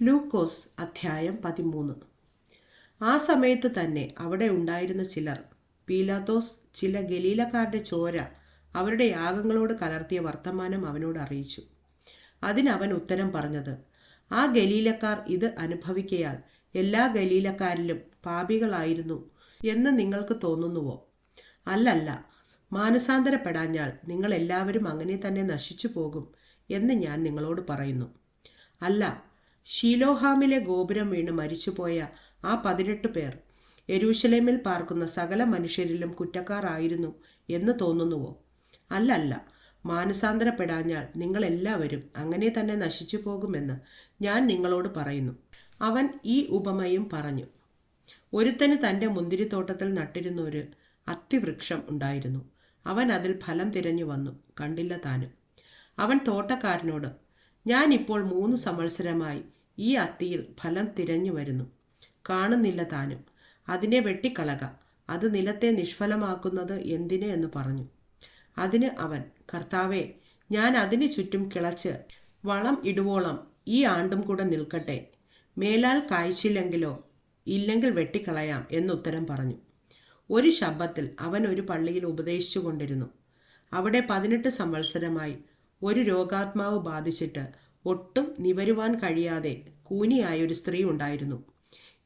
ലൂക്കോസ് അധ്യായം പതിമൂന്ന്. ആ സമയത്ത് തന്നെ അവിടെ ഉണ്ടായിരുന്ന ചിലർ പീലാത്തോസ് ചില ഗലീലക്കാരുടെ ചോര അവരുടെ യാഗങ്ങളോട് കലർത്തിയ വർത്തമാനം അവനോട് അറിയിച്ചു. അതിനവൻ ഉത്തരം പറഞ്ഞത് ആ ഗലീലക്കാർ ഇത് അനുഭവിക്കയാൽ എല്ലാ ഗലീലക്കാരിലും പാപികളായിരുന്നു എന്ന് നിങ്ങൾക്ക് തോന്നുന്നുവോ? അല്ലല്ല മാനസാന്തരപ്പെടാഞ്ഞാൽ നിങ്ങൾ എല്ലാവരും അങ്ങനെ തന്നെ നശിച്ചു പോകും എന്ന് ഞാൻ നിങ്ങളോട് പറയുന്നു. അല്ല ഷീലോഹാമിലെ ഗോപുരം വീണ് മരിച്ചുപോയ ആ പതിനെട്ട് പേർ എരൂശലേമിൽ പാർക്കുന്ന സകല മനുഷ്യരിലും കുറ്റക്കാർ ആയിരുന്നു എന്ന് തോന്നുന്നുവോ? അല്ലല്ല. മാനസാന്തരപ്പെടാഞ്ഞാൽ നിങ്ങളെല്ലാവരും അങ്ങനെ തന്നെ നശിച്ചു പോകുമെന്ന് ഞാൻ നിങ്ങളോട് പറയുന്നു. അവൻ ഈ ഉപമയും പറഞ്ഞു. ഒരുത്തന് തന്റെ മുന്തിരിത്തോട്ടത്തിൽ നട്ടിരുന്ന ഒരു അത്തിവൃക്ഷം ഉണ്ടായിരുന്നു. അവൻ അതിൽ ഫലം തിരഞ്ഞു വന്നു. കണ്ടില്ല താനും. അവൻ തോട്ടക്കാരനോട് ഞാൻ ഇപ്പോൾ മൂന്ന് സംവത്സരമായി ഈ അത്തിയിൽ ഫലം തിരഞ്ഞു വരുന്നു. കാണുന്നില്ല താനും. അതിനെ വെട്ടിക്കളക. അത് നിലത്തെ നിഷ്ഫലമാക്കുന്നത് എന്തിന് എന്ന് പറഞ്ഞു. അതിന് അവൻ കർത്താവേ ഞാൻ അതിന് ചുറ്റും കിളച്ച് വളം ഇടുവോളം ഈ ആണ്ടും കൂടെ നിൽക്കട്ടെ. മേലാൽ കായ്ച്ചില്ലെങ്കിലോ ഇല്ലെങ്കിൽ വെട്ടിക്കളയാം എന്നുത്തരം പറഞ്ഞു. ഒരു ശബ്ദത്തിൽ അവൻ ഒരു പള്ളിയിൽ ഉപദേശിച്ചു കൊണ്ടിരുന്നു. അവിടെ പതിനെട്ട് സംവത്സരമായി ഒരു രോഗാത്മാവ് ബാധിച്ചിട്ട് ഒട്ടും നിവരുവാൻ കഴിയാതെ കൂനിയായ ഒരു സ്ത്രീ ഉണ്ടായിരുന്നു.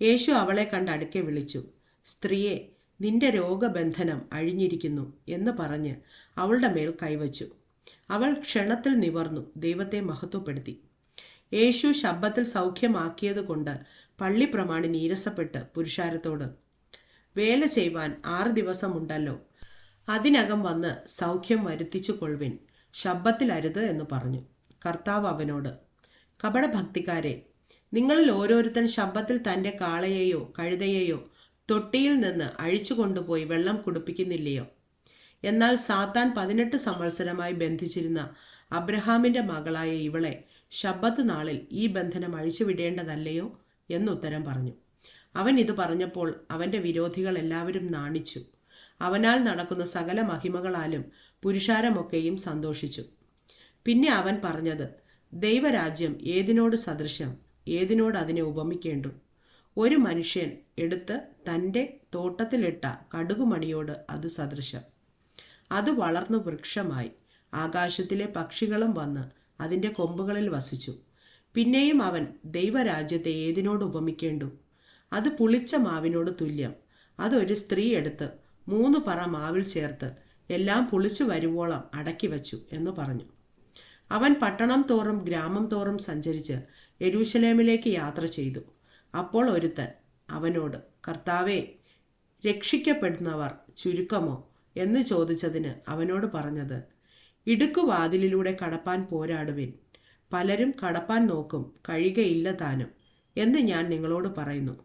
യേശു അവളെ കണ്ട് അടുക്കെ വിളിച്ചു സ്ത്രീയെ നിന്റെ രോഗബന്ധനം അഴിഞ്ഞിരിക്കുന്നു എന്ന് പറഞ്ഞ് അവളുടെ മേൽ കൈവച്ചു. അവൾ ക്ഷണത്തിൽ നിവർന്നു ദൈവത്തെ മഹത്വപ്പെടുത്തി. യേശു ശബ്ദത്തിൽ സൗഖ്യമാക്കിയതുകൊണ്ട് പള്ളി പ്രമാണി നീരസപ്പെട്ട് പുരുഷാരത്തോട് വേല ചെയ്യുവാൻ ആറ് ദിവസമുണ്ടല്ലോ അതിനകം വന്ന് സൗഖ്യം വരുത്തിച്ചു കൊള്ളുവിൻ ശബ്ദത്തിലരുത് എന്ന് പറഞ്ഞു. കർത്താവ് അവനോട് കപടഭക്തിക്കാരെ നിങ്ങളിൽ ഓരോരുത്തൻ ശബ്ദത്തിൽ തന്റെ കാളയെയോ കഴുതയെയോ തൊട്ടിയിൽ നിന്ന് അഴിച്ചു കൊണ്ടുപോയി വെള്ളം കുടിപ്പിക്കുന്നില്ലയോ? എന്നാൽ സാത്താൻ പതിനെട്ട് സംവത്സരമായി ബന്ധിച്ചിരുന്ന അബ്രഹാമിന്റെ മകളായ ഇവളെ ശബ്ബത്ത് നാളിൽ ഈ ബന്ധനം അഴിച്ചുവിടേണ്ടതല്ലയോ എന്നുത്തരം പറഞ്ഞു. അവൻ ഇത് പറഞ്ഞപ്പോൾ അവന്റെ വിരോധികൾ എല്ലാവരും നാണിച്ചു. അവനാൽ നടക്കുന്ന സകല മഹിമകളാലും പുരുഷാരമൊക്കെയും സന്തോഷിച്ചു. പിന്നെ അവൻ പറഞ്ഞത് ദൈവരാജ്യം ഏതിനോട് സദൃശം ഏതിനോട് അതിനെ ഉപമിക്കേണ്ടു? ഒരു മനുഷ്യൻ എടുത്ത് തന്റെ തോട്ടത്തിലിട്ട കടുകുമണിയോട് അത് സദൃശം. അത് വളർന്ന് വൃക്ഷമായി. ആകാശത്തിലെ പക്ഷികളും വന്ന് അതിന്റെ കൊമ്പുകളിൽ വസിച്ചു. പിന്നെയും അവൻ ദൈവരാജ്യത്തെ ഏതിനോട് ഉപമിക്കേണ്ടു? അത് പുളിച്ച മാവിനോട് തുല്യം. അതൊരു സ്ത്രീ എടുത്ത് മൂന്ന് പറ മാവിൽ ചേർത്ത് എല്ലാം പുളിച്ചു വരുവോളം അടക്കി വച്ചു എന്ന് പറഞ്ഞു. അവൻ പട്ടണം തോറും ഗ്രാമം തോറും സഞ്ചരിച്ച് യെരൂശലേമിലേക്ക് യാത്ര ചെയ്തു. അപ്പോൾ ഒരുത്തൻ അവനോട് കർത്താവേ രക്ഷിക്കപ്പെടുന്നവർ ചുരുക്കമോ? എന്ന് ചോദിച്ചതിന് അവനോട് പറഞ്ഞത് ഇടുക്കുവാതിലിലൂടെ കടപ്പാൻ പോരാടുവിൻ. പലരും കടപ്പാൻ നോക്കും കഴിയുകയില്ല താനും എന്ന് ഞാൻ നിങ്ങളോട് പറയുന്നു.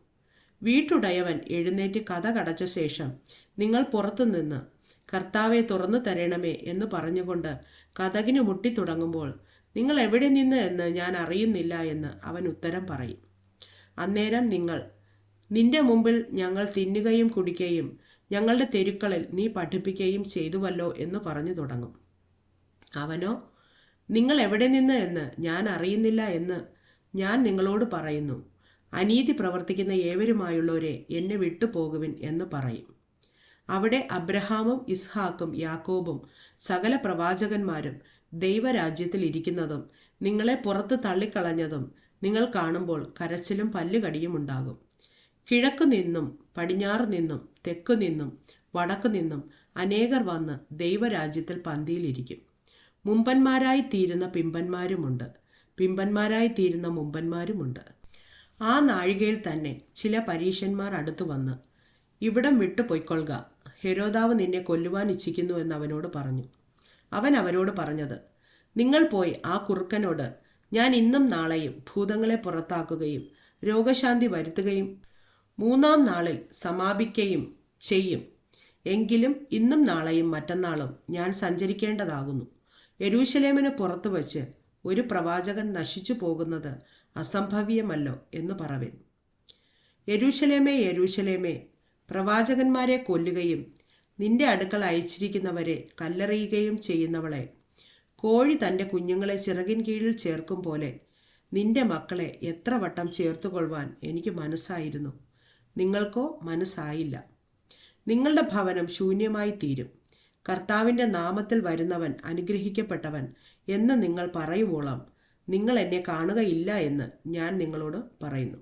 വീട്ടുടയവൻ എഴുന്നേറ്റ് കഥ കടച്ച ശേഷം നിങ്ങൾ പുറത്തുനിന്ന് കർത്താവെ തുറന്നു തരണമേ എന്ന് പറഞ്ഞുകൊണ്ട് കഥകിന് മുട്ടി തുടങ്ങുമ്പോൾ നിങ്ങൾ എവിടെ നിന്ന് എന്ന് ഞാൻ അറിയുന്നില്ല എന്ന് അവൻ ഉത്തരം പറയും. അന്നേരം നിങ്ങൾ നിന്റെ മുമ്പിൽ ഞങ്ങൾ തിന്നുകയും കുടിക്കുകയും ഞങ്ങളുടെ തെരുക്കളിൽ നീ പഠിപ്പിക്കുകയും ചെയ്തുവല്ലോ എന്ന് പറഞ്ഞു തുടങ്ങും. അവനോ നിങ്ങൾ എവിടെ നിന്ന് എന്ന് ഞാൻ അറിയുന്നില്ല എന്ന് ഞാൻ നിങ്ങളോട് പറയുന്നു. അനീതി പ്രവർത്തിക്കുന്ന ഏവരുമായുള്ളവരെ എന്നെ വിട്ടുപോകുവിൻ എന്ന് പറയും. അവിടെ അബ്രഹാമും ഇസ്ഹാക്കും യാക്കോബും സകല പ്രവാചകന്മാരും ദൈവരാജ്യത്തിൽ ഇരിക്കുന്നതും നിങ്ങളെ പുറത്ത് തള്ളിക്കളഞ്ഞതും നിങ്ങൾ കാണുമ്പോൾ കരച്ചിലും പല്ലുകടിയും ഉണ്ടാകും. കിഴക്കു നിന്നും പടിഞ്ഞാറ് നിന്നും തെക്കു നിന്നും വടക്കു നിന്നും അനേകർ വന്ന് ദൈവരാജ്യത്തിൽ പന്തിയിലിരിക്കും. മുമ്പന്മാരായി തീരുന്ന പിമ്പന്മാരുമുണ്ട്. പിമ്പന്മാരായി തീരുന്ന മുമ്പന്മാരുമുണ്ട്. ആ നാഴികയിൽ തന്നെ ചില പരീശന്മാർ അടുത്തു വന്ന് ഇവിടം വിട്ടു പൊയ്ക്കൊള്ളുക ഹെരോദാവ് നിന്നെ കൊല്ലുവാൻ ഇച്ഛിക്കുന്നു എന്ന് അവനോട് പറഞ്ഞു. അവൻ അവരോട് പറഞ്ഞത് നിങ്ങൾ പോയി ആ കുറുക്കനോട് ഞാൻ ഇന്നും നാളെയും ഭൂതങ്ങളെ പുറത്താക്കുകയും രോഗശാന്തി വരുത്തുകയും മൂന്നാം നാളിൽ സമാപിക്കുകയും ചെയ്യും. എങ്കിലും ഇന്നും നാളെയും മറ്റന്നാളും ഞാൻ സഞ്ചരിക്കേണ്ടതാകുന്നു. യരൂശലേമിന് പുറത്തു വച്ച് ഒരു പ്രവാചകൻ നശിച്ചു പോകുന്നത് അസംഭവ്യമല്ലോ എന്ന് പറവിൻ. യരൂശലേമേ യെരൂശലേമേ പ്രവാചകന്മാരെ കൊല്ലുകയും നിന്റെ അടുക്കൽ അയച്ചിരിക്കുന്നവരെ കല്ലെറിയുകയും ചെയ്യുന്നവളെ. കോഴി തന്റെ കുഞ്ഞുങ്ങളെ ചിറകിൻ കീഴിൽ ചേർക്കും പോലെ നിന്റെ മക്കളെ എത്ര വട്ടം ചേർത്തുകൊള്ളുവാൻ എനിക്ക് മനസ്സായിരുന്നു. നിങ്ങൾക്കോ മനസ്സായില്ല. നിങ്ങളുടെ ഭവനം ശൂന്യമായി തീരും. കർത്താവിന്റെ നാമത്തിൽ വരുന്നവൻ അനുഗ്രഹിക്കപ്പെട്ടവൻ എന്ന് നിങ്ങൾ പറയുവോളം നിങ്ങൾ എന്നെ കാണുകയില്ല എന്ന് ഞാൻ നിങ്ങളോട് പറയുന്നു.